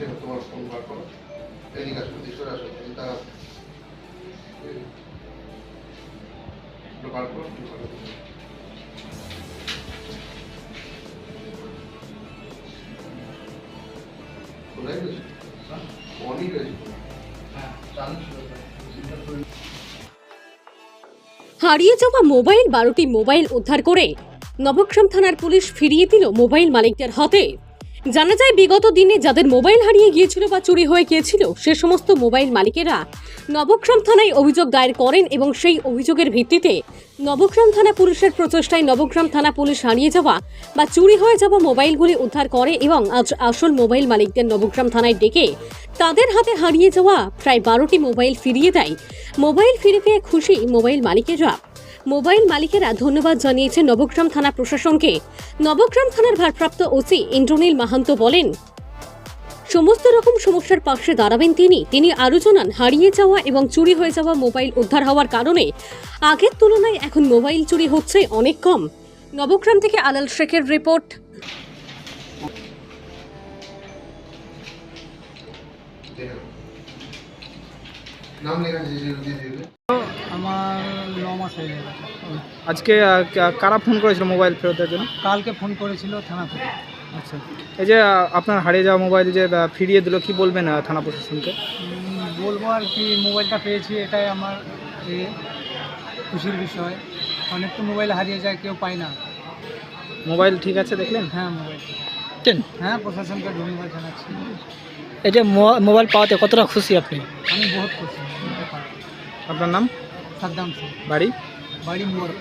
এটা তোমার ফোন বার করো এদিকে আসো দিশোর আসো চিন্তা বার করো কোথায় গেছো অনেক গেছো হ্যাঁ হারিয়ে যাওয়া মোবাইল বারোটি মোবাইল উদ্ধার করে নবক্রম থানার পুলিশ ফিরিয়ে দিল মোবাইল মালিকদের হাতে। জানা যায়, বিগত দিনে যাদের মোবাইল হারিয়ে গিয়েছিল বা চুরি হয়ে গিয়েছিল, সে সমস্ত মোবাইল মালিকেরা নবগ্রাম থানায় অভিযোগ দায়ের করেন এবং সেই অভিযোগের ভিত্তিতে নবগ্রাম থানা পুলিশের প্রচেষ্টায় নবগ্রাম থানা পুলিশ হারিয়ে যাওয়া বা চুরি হয়ে যাওয়া মোবাইলগুলি উদ্ধার করে এবং আজ আসল মোবাইল মালিকদের নবগ্রাম থানায় ডেকে তাদের হাতে হারিয়ে যাওয়া প্রায় বারোটি মোবাইল ফিরিয়ে দেয়। মোবাইল ফিরে পেয়ে খুশি মোবাইল মালিকেরা। মোবাইল মালিকেরা ধন্যবাদ জানিয়েছে নবগ্রাম থানা প্রশাসনকে। নবগ্রাম থানার ভারপ্রাপ্ত ওসি ইন্দ্রনীল মাহান্ত বলেন, সমস্ত রকম সমস্যার পাশে দাঁড়াবেন তিনি। তিনি আরও জানান, হারিয়ে যাওয়া এবং চুরি হয়ে যাওয়া মোবাইল উদ্ধার হওয়ার কারণে আগের তুলনায় এখন মোবাইল চুরি হচ্ছে অনেক কম। নবগ্রাম থেকে আলাল শেখের রিপোর্ট। নাম লেখা আমার ন মাস হয়ে গেছে আজকে আহ, কা- কারা ফোন করেছিল মোবাইল ফেরতের জন্য? কালকে ফোন করেছিল থানা থেকে। আচ্ছা। এই যে আহ, আপনার হারিয়ে যাওয়া মোবাইল যে আহ, ফিরিয়ে দিল কি বলবেন আহ, থানা প্রশাসনকে? উম, বলব আর কি মোবাইলটা পেয়েছি এটাই আমার এ খুশির বিষয়। অনেক তো মোবাইল হারিয়ে যায় কেউ পায় না। মোবাইল ঠিক আছে দেখলেন? হ্যাঁ মোবাইল। হ্যাঁ প্রশাসনকে ধন্যবাদ জানাচ্ছি। এই যে মোবাইল পাওয়াতে কতটা খুশি আপনি? আমি বহুত খুশি। আপনার নাম? সাদ্দাম সিং বাড়ি বাড়ি মোড়